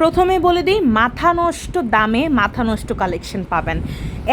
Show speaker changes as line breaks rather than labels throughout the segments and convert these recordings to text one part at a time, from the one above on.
প্রথমে বলে দিই, মাথা নষ্ট দামে মাথা নষ্ট কালেকশন পাবেন।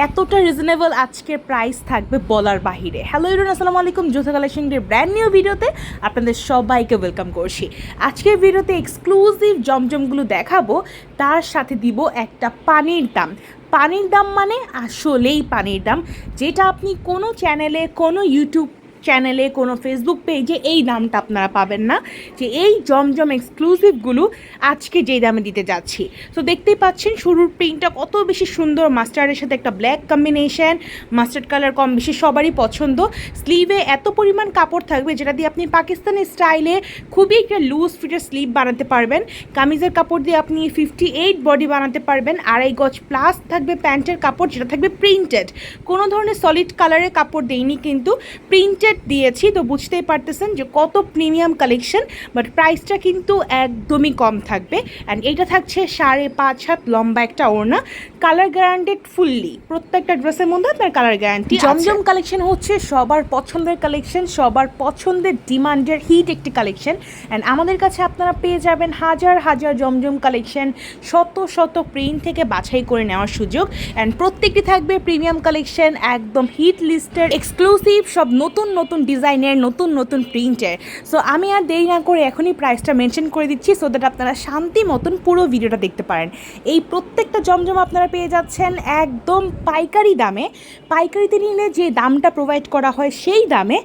এতটা রিজনেবল আজকের প্রাইস থাকবে বলার বাহিরে। হ্যালো ইরুন আসসালামু আলাইকুম। জোথা কালেকশনের ব্র্যান্ড নিউ ভিডিওতে আপনাদের সবাইকে ওয়েলকাম করছি। আজকের ভিডিওতে এক্সক্লুসিভ জমজমগুলো দেখাবো। তার সাথে দিব একটা পানির দাম। পানির দাম মানে আসলেই পানির দাম। যেটা আপনি কোনো চ্যানেলে কোনো ইউটিউব চ্যানেলে কোনো ফেসবুক পেজে এই দামটা আপনারা পাবেন না। যে এই জমজম এক্সক্লুসিভগুলো আজকে যেই দামে দিতে যাচ্ছি। তো দেখতেই পাচ্ছেন, শুরুর প্রিন্টটা কত বেশি সুন্দর। মাস্টার্ডের সাথে একটা ব্ল্যাক কম্বিনেশন মাস্টার্ড কালার কম বেশি সবারই পছন্দ। স্লিভে এত পরিমাণ কাপড় থাকবে, যেটা দিয়ে আপনি পাকিস্তানি স্টাইলে খুবই একটা লুজ ফিটের স্লিভ বানাতে পারবেন। কামিজের কাপড় দিয়ে আপনি ফিফটি এইট বডি বানাতে পারবেন। আড়াই গজ প্লাস থাকবে প্যান্টের কাপড়, যেটা থাকবে প্রিন্টেড কোনো ধরনের সলিড কালারের কাপড় দেইনি কিন্তু প্রিন্টেড দিয়েছি, তো বুঝতেই পারতেছেন যে কত প্রিমিয়াম কালেকশন বাট প্রাইসটা কিন্তু একদমই কম থাকবে। অ্যান্ড এইটা থাকছে সাড়ে পাঁচ হাত লম্বা একটা ওড়না কালার গ্যারান্টেড ফুললি প্রত্যেকটা ড্রেসের মধ্যে আপনার কালার গ্যারান্টি জমজম কালেকশন হচ্ছে সবার পছন্দের কালেকশন সবার পছন্দের ডিমান্ডের হিট একটি কালেকশন অ্যান্ড আমাদের কাছে আপনারা পেয়ে যাবেন হাজার হাজার জমজম কালেকশন শত শত প্রিন্ট থেকে বাছাই করে নেওয়ার সুযোগ। অ্যান্ড প্রত্যেকটি থাকবে প্রিমিয়াম কালেকশন একদম হিট লিস্টের এক্সক্লুসিভ সব নতুন নতুন ডিজাইনের, নতুন নতুন প্রিন্টের। সো আমি আর দেরি না করে এখনই প্রাইসটা মেনশন করে দিচ্ছি সো দ্যাট আপনারা শান্তি মতন পুরো ভিডিওটা দেখতে পারেন। এই প্রত্যেকটা জমজম আপনারা পেয়ে যাচ্ছেন একদম পাইকারি দামে। পাইকারিতে নিলে যে দামটা প্রোভাইড করা হয় সেই দামে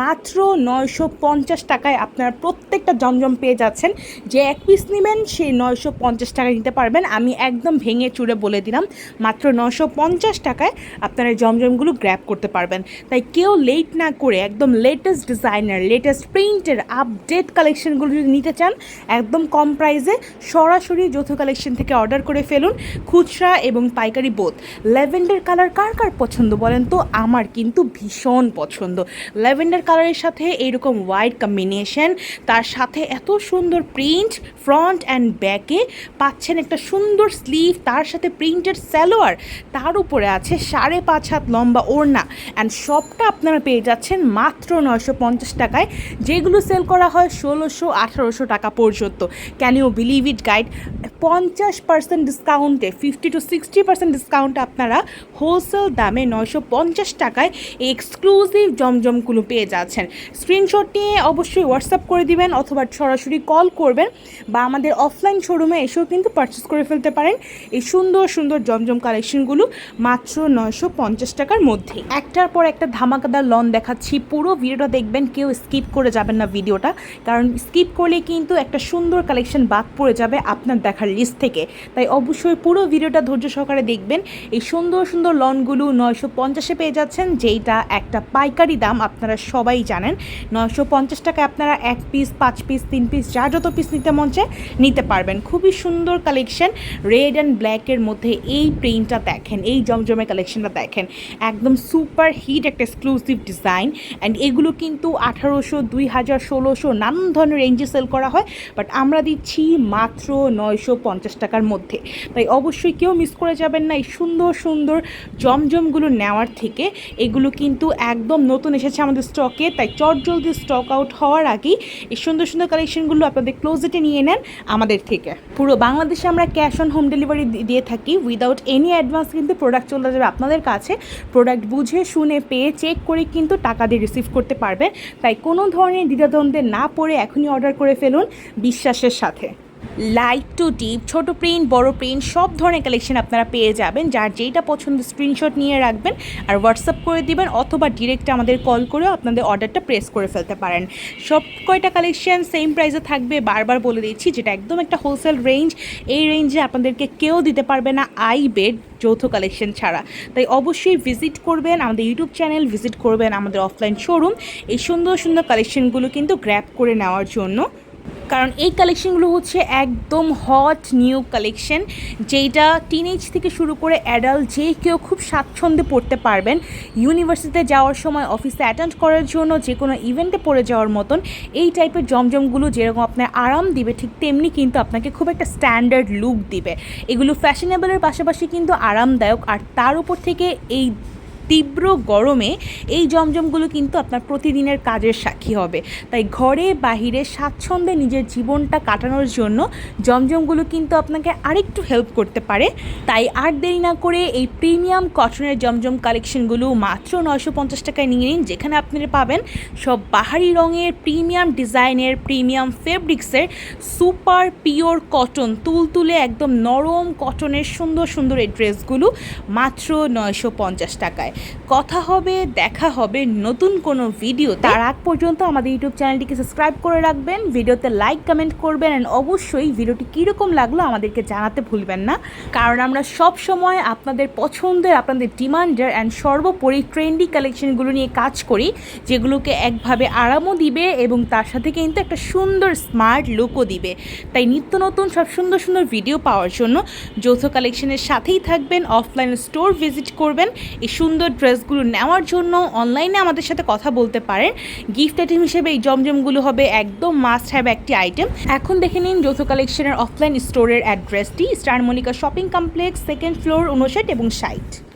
মাত্র নয়শো পঞ্চাশ টাকায় আপনারা প্রত্যেকটা জমজম পেয়ে যাচ্ছেন। যে এক পিস নেবেন সেই নয়শো পঞ্চাশ টাকায় নিতে পারবেন। আমি একদম ভেঙে চুড়ে বলে দিলাম, মাত্র নয়শো পঞ্চাশ টাকায় আপনারা জমজমগুলো গ্র্যাব করতে পারবেন। তাই কেউ লেট না করে একদম লেটেস্ট ডিজাইনার লেটেস্ট প্রিন্টের আপডেট কালেকশনগুলো যদি নিতে চান, একদম কম প্রাইসে সরাসরি যৌথ কালেকশন থেকে অর্ডার করে ফেলুন খুচরা এবং পাইকারি বোধ ল্যাভেন্ডার কালার কার কার পছন্দ বলেন তো? আমার কিন্তু ভীষণ পছন্দ। ল্যাভেন্ডার কালারের সাথে এইরকম হোয়াইট কম্বিনেশন তার সাথে এত সুন্দর প্রিন্ট ফ্রন্ট অ্যান্ড ব্যাকে পাচ্ছেন একটা সুন্দর স্লিভ তার সাথে প্রিন্টেড স্যালোয়ার তার উপরে আছে সাড়ে পাঁচ হাত লম্বা ওড়না। অ্যান্ড সবটা আপনারা পেয়ে যাচ্ছেন মাত্র নয়শো পঞ্চাশ টাকায়, যেগুলো সেল করা হয় ষোলোশো আঠারোশো টাকা পর্যন্ত। Can you believe it guide পঞ্চাশ পার্সেন্ট ডিসকাউন্টে ফিফটি টু সিক্সটি পার্সেন্ট ডিসকাউন্টে আপনারা হোলসেল দামে নয়শো পঞ্চাশ টাকায় এক্সক্লুসিভ জমজমগুলো পেয়ে যাচ্ছেন। স্ক্রিনশট নিয়ে অবশ্যই হোয়াটসঅ্যাপ করে দিবেন অথবা সরাসরি কল করবেন বা আমাদের অফলাইন শোরুমে এসেও কিন্তু পারচেস করে ফেলতে পারেন। এই সুন্দর সুন্দর জমজম কালেকশনগুলো মাত্র নয়শো পঞ্চাশ টাকার মধ্যে। একটার পর একটা ধামাকাদার লন দেখাচ্ছি। পুরো ভিডিওটা দেখবেন, কেউ স্কিপ করে যাবেন না ভিডিওটা। কারণ স্কিপ করলে কিন্তু একটা সুন্দর কালেকশন বাদ পড়ে যাবে আপনার দেখার লিস্ট থেকে। তাই অবশ্যই পুরো ভিডিওটা ধৈর্য সহকারে দেখবেন। এই সুন্দর সুন্দর লনগুলো নয়শো পঞ্চাশে পেয়ে যাচ্ছেন, যেইটা একটা পাইকারি দাম আপনারা সবাই জানেন। নয়শো পঞ্চাশ টাকায় আপনারা এক পিস পাঁচ পিস তিন পিস যা যত পিস নিতে মন চায় নিতে পারবেন। খুবই সুন্দর কালেকশন রেড অ্যান্ড ব্ল্যাকের মধ্যে এই প্রিন্টটা দেখেন, এই জমজমের কালেকশনটা দেখেন। একদম সুপার হিট একটা এক্সক্লুসিভ ডিজাইন অ্যান্ড এগুলো কিন্তু আঠারোশো, দুই হাজার, ষোলোশো নানান ধরনের রেঞ্জে সেল করা হয় বাট আমরা দিচ্ছি মাত্র নয়শো পঞ্চাশ টাকার মধ্যে। তাই অবশ্যই কেউ মিস করে যাবেন না এই সুন্দর সুন্দর জমজমগুলো নেওয়ার থেকে। এগুলো কিন্তু একদম নতুন এসেছে আমাদের স্টকে তাই চট জলদি স্টক আউট হওয়ার আগেই এই সুন্দর সুন্দর কালেকশনগুলো আপনাদের ক্লোজেটে নিয়ে নেন আমাদের থেকে। পুরো বাংলাদেশে আমরা ক্যাশ অন হোম ডেলিভারি দিয়ে থাকি উইদাউট এনি অ্যাডভান্স কিন্তু প্রোডাক্ট চলে যাবে আপনাদের কাছে। প্রোডাক্ট বুঝে, শুনে, পেয়ে চেক করে কিন্তু টাকা দিয়ে রিসিভ করতে পারবে। তাই কোনো ধরনের দ্বিধাদ্বন্দ্বে না পড়ে এখনই অর্ডার করে ফেলুন, বিশ্বাসের সাথে। লাইট টু ডিপ ছোট প্রিন্ট বড় প্রিন্ট সব ধরনের কালেকশন আপনারা পেয়ে যাবেন। যার যেইটা পছন্দ স্ক্রিনশট নিয়ে রাখবেন আর হোয়াটসঅ্যাপ করে দিবেন অথবা ডিরেক্ট আমাদের কল করেও আপনাদের অর্ডারটা প্রেস করে ফেলতে পারেন। সব কয়টা কালেকশন সেম প্রাইসে থাকবে, বারবার বলে দিচ্ছি, যেটা একদম একটা হোলসেল রেঞ্জ এই রেঞ্জে আপনাদেরকে কেউ দিতে পারবে না আই বেড যৌথ কালেকশন ছাড়া। তাই অবশ্যই ভিজিট করবেন, আমাদের ইউটিউব চ্যানেল ভিজিট করবেন আমাদের অফলাইন শোরুম এই সুন্দর সুন্দর কালেকশনগুলো কিন্তু গ্র্যাপ করে নেওয়ার জন্য। কারণ এই কালেকশনগুলো হচ্ছে একদম হট নিউ কালেকশন যেটা টিনেজ থেকে শুরু করে অ্যাডাল্ট যে কেউ খুব স্বাচ্ছন্দ্যে পড়তে পারবেন। ইউনিভার্সিটিতে যাওয়ার সময় অফিসে অ্যাটেন্ড করার জন্য যে কোনো ইভেন্টে পড়ে যাওয়ার মতন, এই টাইপের জমজমগুলো যেরকম আপনার আরাম দিবে, ঠিক তেমনি কিন্তু আপনাকে খুব একটা স্ট্যান্ডার্ড লুক দিবে। এগুলো ফ্যাশনেবলের পাশাপাশি কিন্তু আরামদায়ক, আর তার উপর থেকে এই তীব্র গরমে এই জমজমগুলো কিন্তু আপনার প্রতিদিনের কাজের সাক্ষী হবে। তাই ঘরে বাহিরে স্বাচ্ছন্দ্যে নিজের জীবনটা কাটানোর জন্য জমজমগুলো কিন্তু আপনাকে আরেকটু হেল্প করতে পারে। তাই আর দেরি না করে এই প্রিমিয়াম কটনের জমজম কালেকশনগুলো মাত্র নয়শো পঞ্চাশ টাকায় নিয়ে নিন, যেখানে আপনারা পাবেন সব বাহারি রঙের প্রিমিয়াম ডিজাইনের প্রিমিয়াম ফেব্রিক্সের সুপার পিওর কটন তুলতুলে একদম নরম কটনের সুন্দর সুন্দর এই ড্রেসগুলো মাত্র নয়শো পঞ্চাশ টাকায়। কথা হবে, দেখা হবে নতুন কোনো ভিডিও তার আগ পর্যন্ত আমাদের ইউটিউব চ্যানেলটিকে সাবস্ক্রাইব করে রাখবেন ভিডিওতে লাইক কমেন্ট করবেন অ্যান্ড অবশ্যই ভিডিওটি কীরকম লাগল আমাদেরকে জানাতে ভুলবেন না। কারণ আমরা সব সময় আপনাদের পছন্দের, আপনাদের ডিমান্ডের অ্যান্ড সর্বোপরি ট্রেন্ডি কালেকশনগুলো নিয়ে কাজ করি, যেগুলোকে একভাবে আরামও দিবে এবং তার সাথে কিন্তু একটা সুন্দর স্মার্ট লুকও দিবে। তাই নিত্য নতুন, সব সুন্দর সুন্দর ভিডিও পাওয়ার জন্য যৌথ কালেকশনের সাথেই থাকবেন অফলাইন স্টোর ভিজিট করবেন, এই সুন্দর ড্রেসগুলো নেওয়ার জন্য অনলাইনে আমাদের সাথে কথা বলতে পারেন। গিফট আইটেম হিসেবে এই জমজমগুলো হবে একদম মাস্ট হ্যাভ একটি আইটেম এখন দেখে নিন যৌথ কালেকশনের অফলাইন স্টোরের অ্যাড্রেসটি Star Monica shopping complex second floor উনষাট এবং ষাট।